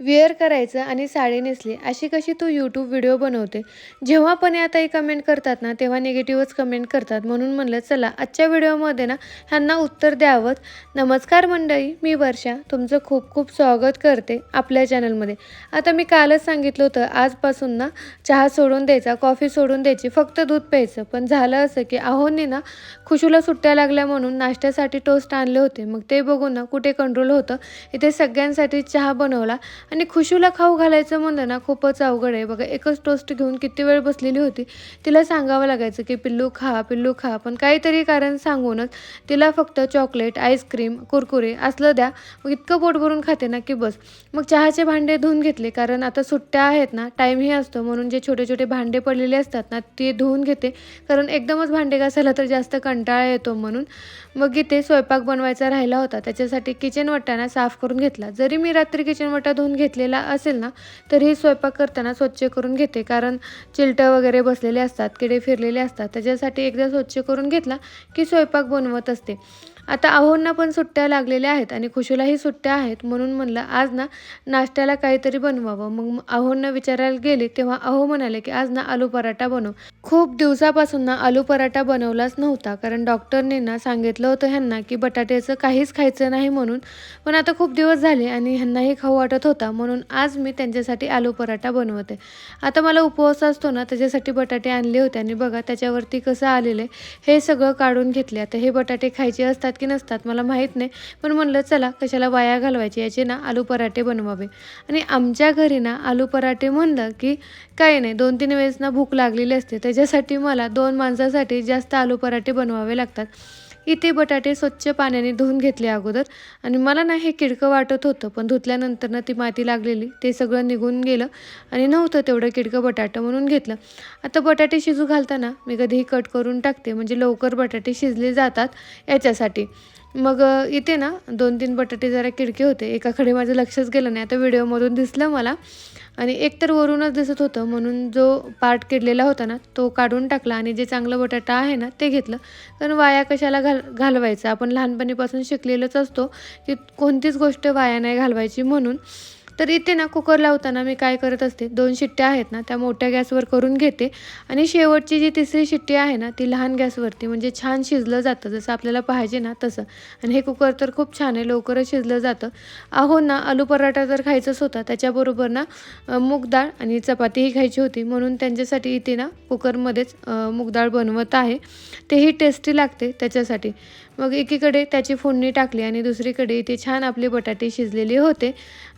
Wear करायचं आणि साडी नेसली अशी कशी तू यूट्यूब व्हिडिओ बनवते? जेव्हा पण या ताई कमेंट करतात ना तेव्हा निगेटिव्हच कमेंट करतात. म्हणून म्हणलं चला आजच्या व्हिडिओमध्ये ना ह्यांना उत्तर द्यावं. नमस्कार मंडळी मी वर्षा. तुमचं खूप खूप स्वागत करते आपल्या चॅनलमध्ये आता मी कालच सांगितलं होतं आजपासून ना चहा सोडून द्यायचा कॉफी सोडून द्यायची फक्त दूध प्यायचं. पण झालं असं की आहोंनी ना खुशूला सुट्ट्या लागल्या म्हणून नाश्त्यासाठी टोस्ट आणले होते. मग ते बघून ना कुठे कंट्रोल होतं? इथे सगळ्यांसाठी चहा बनवला. आणि खुशूला खाऊ घालायचं म्हणलं ना खूपच अवघड आहे. बघा एकच टोस्ट घेऊन किती वेळ बसलेली होती. तिला सांगावं लागायचं की पिल्लू खा पिल्लू खा. पण काहीतरी कारण सांगूनच तिला फक्त चॉकलेट आईस्क्रीम कुरकुरे असलं द्या. मग इतकं पोट भरून खाते ना की बस. मग चहाचे भांडे धुवून घेतले कारण आता सुट्ट्या आहेत ना टाईमही असतो. म्हणून जे छोटे छोटे भांडे पडलेले असतात ना ते धुवून घेते. कारण एकदमच भांडे घासायला तर जास्त कंटाळा येतो म्हणून. मग इथे स्वयंपाक बनवायचा राहिला होता. त्याच्यासाठी किचन वट्टाना साफ करून घेतला. जरी मी रात्री किचन वट्टा धुवून घेतलेला असेल ना तरीही स्वयंपाक करताना स्वच्छ करून घेते. कारण चिलटं वगैरे बसलेले असतात किडे फिरलेले असतात. त्याच्यासाठी एकदा स्वच्छ करून घेतला की स्वयंपाक बनवत असते. आता अहोंना पण सुट्ट्या लागलेल्या आहेत आणि खुशूलाही सुट्ट्या आहेत म्हणून म्हणलं आज ना नाश्त्याला काहीतरी बनवावं. मग अहोंना विचारायला गेले तेव्हा अहो म्हणाले की आज ना आलू पराठा बनव. खूप दिवसापासून ना आलू पराठा बनवलाच नव्हता कारण डॉक्टरने ना सांगितलं होतं ह्यांना की बटाट्याचं काहीच खायचं नाही म्हणून. पण आता खूप दिवस झाले आणि ह्यांनाही खाऊ वाटत होता म्हणून आज मी त्यांच्यासाठी आलू पराठा बनवते. आता मला उपवास असतो ना त्याच्यासाठी बटाटे आणले होते आणि बघा त्याच्यावरती कसं आलेलं आहे हे सगळं काढून घेतले. आता हे बटाटे खायचे असतात की नसतात मला माहीत नाही. पण म्हणलं चला कशाला वाया घालवायचे? याचे ना आलू पराठे बनवावे. आणि आमच्या घरी ना आलू पराठे म्हणलं की काही नाही दोन तीन वेळेस ना भूक लागलेली असते. त्याच्यासाठी मला दोन माणसासाठी जास्त आलू पराठे बनवावे लागतात. इथे बटाटे स्वच्छ पाण्याने धुवून घेतले अगोदर. आणि मला ना हे किडकं वाटत होतं पण धुतल्यानंतर ना ती माती लागलेली ते सगळं निघून गेलं आणि नव्हतं तेवढं किडकं बटाटं म्हणून घेतलं. आता बटाटे शिजू घालताना मी कधीही कट करून टाकते म्हणजे लवकर बटाटे शिजले जातात याच्यासाठी. मग इथे ना दोन तीन बटाटे जरा किडके होते. एकाकडे माझं लक्षच गेलं नाही. आता व्हिडिओमधून दिसलं मला. आणि एक तर वरूनच दिसत होतं. म्हणून जो पार्ट किडलेला होता ना तो काढून टाकला आणि जे चांगलं बटाटा आहे ना ते घेतलं. कारण वाया कशाला घाल घालवायचं? आपण लहानपणीपासून शिकलेलंच असतो की कोणतीच गोष्ट वाया नाही घालवायची म्हणून. तर इथे ना कुकर लावताना मी काय करत असते दोन शिट्ट्या आहेत ना त्या मोठ्या गॅसवर करून घेते. आणि शेवटची जी तिसरी शिट्टी आहे ना ती लहान गॅसवरती म्हणजे छान शिजलं जातं जसं आपल्याला पाहिजे ना तसं. आणि हे कुकर तर खूप छान आहे लवकरच शिजलं जातं. अहो ना आलू पराठा जर खायचंच होता त्याच्याबरोबर ना मूग डाळ आणि चपातीही खायची होती. म्हणून त्यांच्यासाठी इथे ना कुकरमध्येच मूग डाळ बनवत आहे. तेही टेस्टी लागते त्याच्यासाठी. मग एकीकडे त्याची फोडणी टाकली आणि दुसरीकडे इथे छान आपले बटाटे शिजलेले होते.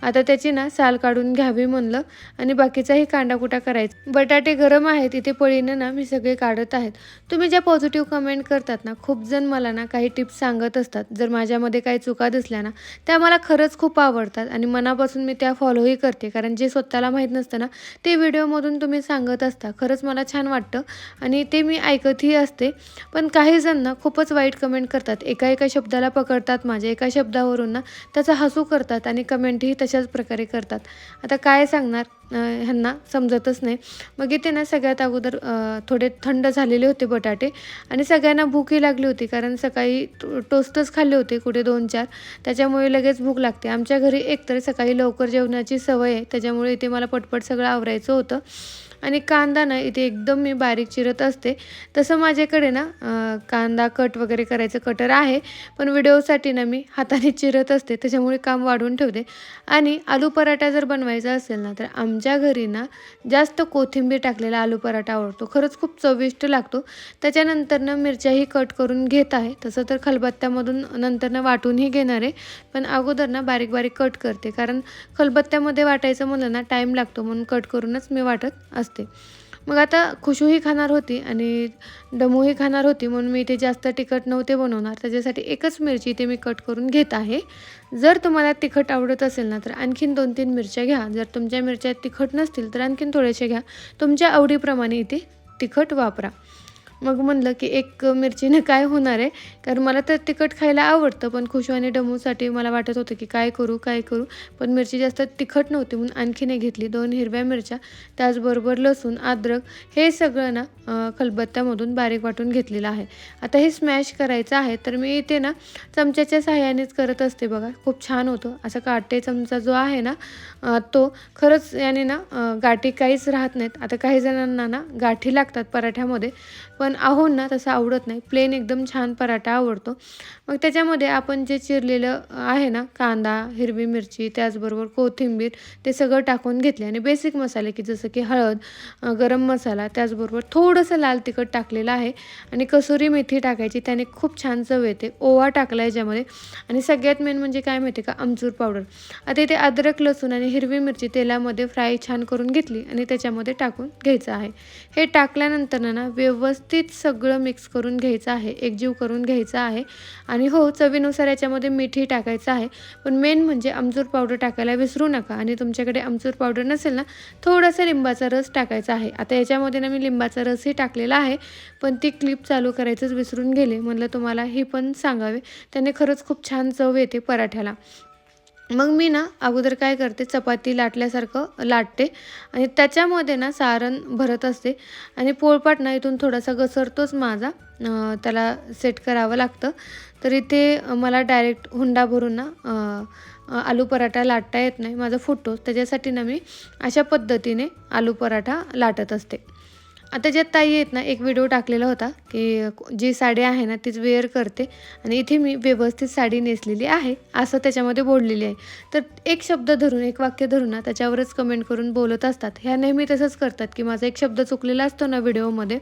आता त्याची ना साल काढून घ्यावी म्हणलं आणि बाकीचाही कांडाकुटा करायचा. बटाटे गरम आहेत इथे पळीनं ना मी सगळे काढत आहेत. तुम्ही ज्या पॉझिटिव्ह कमेंट करतात ना खूप जण मला ना काही टिप्स सांगत असतात. जर माझ्यामध्ये काही चुका दिसल्या ना त्या मला खरंच खूप आवडतात आणि मनापासून मी त्या फॉलोही करते. कारण जे स्वतःला माहीत नसतं ना ते व्हिडिओमधून तुम्ही सांगत असता. खरंच मला छान वाटतं आणि ते मी ऐकतही असते. पण काही जण ना खूपच वाईट कमेंट करतात. एका एका शब्दाला पकडतात माझ्या एका शब्दावरून ना त्याचा हसू करतात आणि कमेंटही तशाच प्रकारे करतात. आता काय सांगणार? ह्यांना समजतच नाही. मग इथे ना सगळ्यात अगोदर थोडे थंड झालेले होते बटाटे आणि सगळ्यांना भूकही लागली होती कारण सकाळी टो- टोस्टच खाल्ले होते कुठे दोन चार. त्याच्यामुळे लगेच भूक लागते. आमच्या घरी एकतर सकाळी लवकर जेवणाची सवय आहे. त्याच्यामुळे इथे मला पटपट सगळं आवरायचं होतं. आणि कांदा ना इथे एकदम मी बारीक चिरत असते. तसं माझ्याकडे ना कांदा कट वगैरे करायचं कटर आहे. पण व्हिडिओसाठी ना मी हाताने चिरत असते. त्याच्यामुळे काम वाढवून ठेवते. आणि आलू पराठा जर बनवायचा असेल ना तर आम आमच्या घरी ना जास्त कोथिंबीर टाकलेला आलू पराठा आवडतो. खरंच खूप चविष्ट लागतो. त्याच्यानंतर ना मिरच्याही कट करून घेत आहे. तसं तर खलबत्त्यामधून नंतर ना वाटूनही घेणार आहे. पण अगोदर ना बारीक बारीक कट करते. कारण खलबत्त्यामध्ये वाटायचं म्हणलं ना टाईम लागतो म्हणून कट करूनच मी वाटत असते. मग आता खुशूही खाणार होती आणि डमूही खाणार होती म्हणून मी इथे जास्त तिखट नव्हते बनवणार. त्याच्यासाठी एकच मिरची इथे मी कट करून घेत आहे. जर तुम्हाला तिखट आवडत असेल ना तर आणखीन दोन तीन मिरच्या घ्या. जर तुमच्या मिरच्या तिखट नसतील तर आणखीन थोडेसे घ्या. तुमच्या आवडीप्रमाणे इथे तिखट वापरा. मग म्हणलं की एक मिरचीनं काय होणार आहे? कारण मला तर तिखट खायला आवडतं पण खुशू आणि डमूसाठी मला वाटत होतं की काय करू काय करू? पण मिरची जास्त तिखट नव्हती म्हणून आणखीने घेतली दोन हिरव्या मिरच्या त्याचबरोबर लसूण अद्रक हे सगळं ना खलबत्त्यामधून बारीक वाटून घेतलेलं आहे. आता हे स्मॅश करायचं आहे तर मी इथे ना चमच्याच्या सहाय्यानेच करत असते बघा. खूप छान होतं. असा काटे चमचा जो आहे ना तो खरंच याने ना गाठी काहीच राहत नाहीत. आता काही जणांना ना गाठी लागतात पराठ्यामध्ये. पण आहोंना तसं आवडत नाही. प्लेन एकदम छान पराठा आवडतो. मग त्याच्यामध्ये आपण जे चिरलेलं आहे ना कांदा हिरवी मिरची त्याचबरोबर कोथिंबीर ते सगळं टाकून घेतले. आणि बेसिक मसाले की जसं की हळद गरम मसाला त्याचबरोबर थोडंसं लाल तिखट टाकलेलं आहे. आणि कसुरी मेथी टाकायची त्याने खूप छान चव येते. ओवा टाकला याच्यामध्ये. आणि सगळ्यात मेन म्हणजे काय माहिती का? आमचूर पावडर. आता इथे अद्रक लसूण आणि हिरवी मिरची तेलामध्ये फ्राय छान करून घेतली. आणि त्याच्यामध्ये टाकून घ्यायचं आहे. हे टाकल्यानंतर ना व्यवस्थित सगळं मिक्स करून घ्यायचं आहे एकजीव करून घ्यायचं आहे. आणि हो चवीनुसार याच्यामध्ये मीठही टाकायचं आहे. पण मेन म्हणजे आमचूर पावडर टाकायला विसरू नका. आणि तुमच्याकडे आमचूर पावडर नसेल ना थोडासा लिंबाचा रस टाकायचा आहे. आता याच्यामध्ये ना मी लिंबाचा रसही टाकलेला आहे. पण ती क्लिप चालू करायचंच विसरून गेले. म्हणलं तुम्हाला ही पण सांगावे. त्याने खरंच खूप छान चव येते पराठ्याला. मग मी ना अगोदर काय करते चपाती लाटल्यासारखं लाटते आणि त्याच्यामध्ये ना सारण भरत असते आणि पोळपाट ना इथून थोडासा घसरतोच माझा. त्याला सेट करावं लागतं. तर इथे मला डायरेक्ट हुंडा भरून ना आलू पराठा लाटता येत नाही माझा फुटतो त्याच्यासाठी ना मी अशा पद्धतीने आलू पराठा लाटत असते. आता ज्या ताई आहेत ना एक व्हिडिओ टाकलेला होता की जी साडी आहे ना तीच वेअर करते आणि इथे मी व्यवस्थित साडी नेसलेली आहे असं त्याच्यामध्ये बोललेली आहे. तर एक शब्द धरून एक वाक्य धरून ना त्याच्यावरच कमेंट करून बोलत असतात. ह्या नेहमी तसंच करतात की माझा एक शब्द चुकलेला असतो ना व्हिडिओमध्ये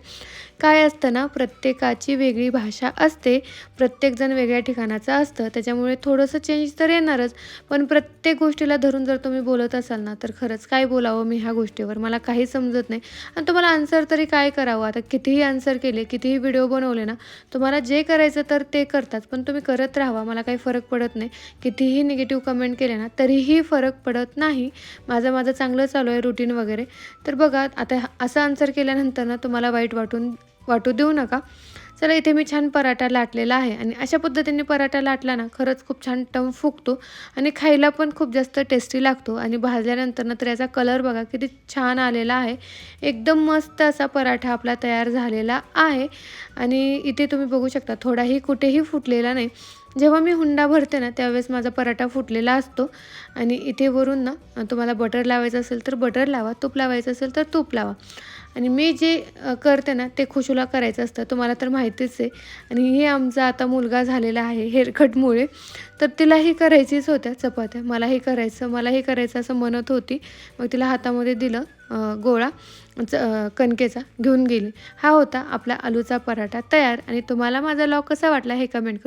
काय असतं ना प्रत्येकाची वेगळी भाषा असते प्रत्येकजण वेगळ्या ठिकाणाचं असतं त्याच्यामुळे थोडंसं चेंज तर येणारच पण प्रत्येक गोष्टीला धरून जर तुम्ही बोलत असाल ना तर खरंच काय बोलावं मी ह्या गोष्टीवर? मला काही समजत नाही. आणि तुम्हाला आन्सर तर तरी काय करावं? आता कितीही आन्सर केले कितीही व्हिडिओ बनवले ना तुम्हाला जे करायचं तर ते करतात पण तुम्ही करत राहावा मला काही फरक पडत नाही. कितीही निगेटिव्ह कमेंट केले ना तरीही फरक पडत नाही. माझं माझं चांगलं चालू आहे रुटीन वगैरे. तर बघा आता असं आन्सर केल्यानंतर ना तुम्हाला वाईट वाटून वाटू देऊ नका. चला इथे मी छान पराठा लाटलेला आहे. आणि अशा पद्धतीने पराठा लाटला ना खरंच खूप छान टम फुगतो आणि खायला पण खूप जास्त टेस्टी लागतो. आणि भाजल्यानंतर ना तर याचा कलर बघा किती छान आलेला आहे. एकदम मस्त असा पराठा आपला तयार झालेला आहे. आणि इथे तुम्ही बघू शकता थोडाही कुठेही फुटलेला नाही. जेव्हा मी हुंडा भरते ना त्यावेळेस माझा पराठा फुटलेला असतो. आणि इथे वरून ना तुम्हाला बटर लावायचं असेल तर बटर लावा तूप लावायचं असेल तर तूप लावा. आणि मी जे करते ना ते खुशूला करायचं असतं. तुम्हाला तर माहितीच आहे. आणि हे आमचा आता मुलगा झालेला आहे हेअरकटमुळे. तर तिलाही करायचीच होत्या चपात्या. मलाही करायचं मलाही करायचं असं म्हणत होती. मग तिला हातामध्ये दिलं गोळा च कणकेचा घेऊन गेली. हा होता आपला आलूचा पराठा तयार. आणि तुम्हाला माझा लॉ कसा वाटला हे कमेंट करून